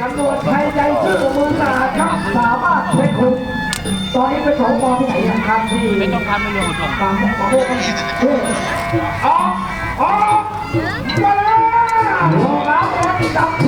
ตำรวจไทยใจซื่อมือสาครับสามารถเช็คคุณตอนนี้เป็นของปอที่ไหนยังครับที่ไม่ต้องทำไม่ต้องทำตามของพวกอ๋ออ๋อมาแล้วรอรับรอติดตาม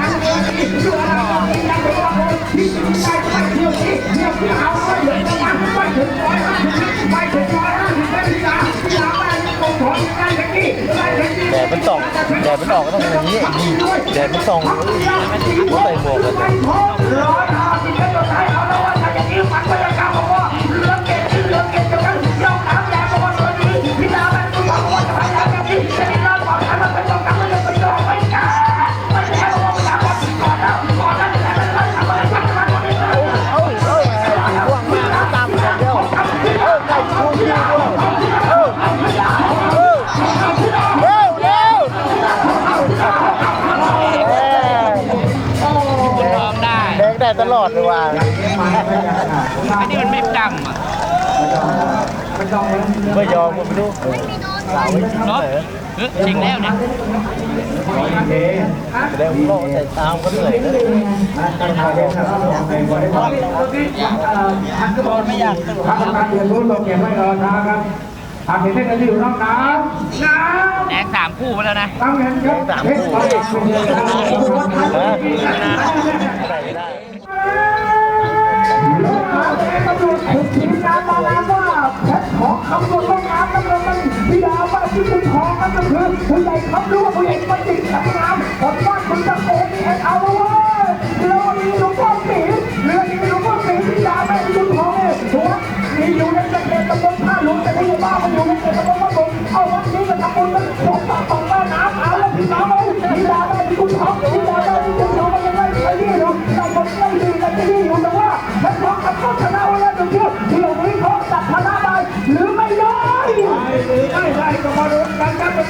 แดดมันส่องแดดมันออกก็ต้องอย่างนี้แดดมันส่องก็ใส่หมวกกัน ตลอดเลยว่ะไอ้นี่มันไม่จังไม่ยอมก็ไม่รู้สาวไม่จริงเรอเออจริงแล้วนะแล้งว่าใส่ตามกันเลยตอนไม่อยากตื่นครัการเรียนรู้เราเก็บไว้รอนะครับทำเห็นได้กันอยู่น้องน้ำน้ำแดงสามคู่ไปแล้วนะตั้งเห็นครับสามคู่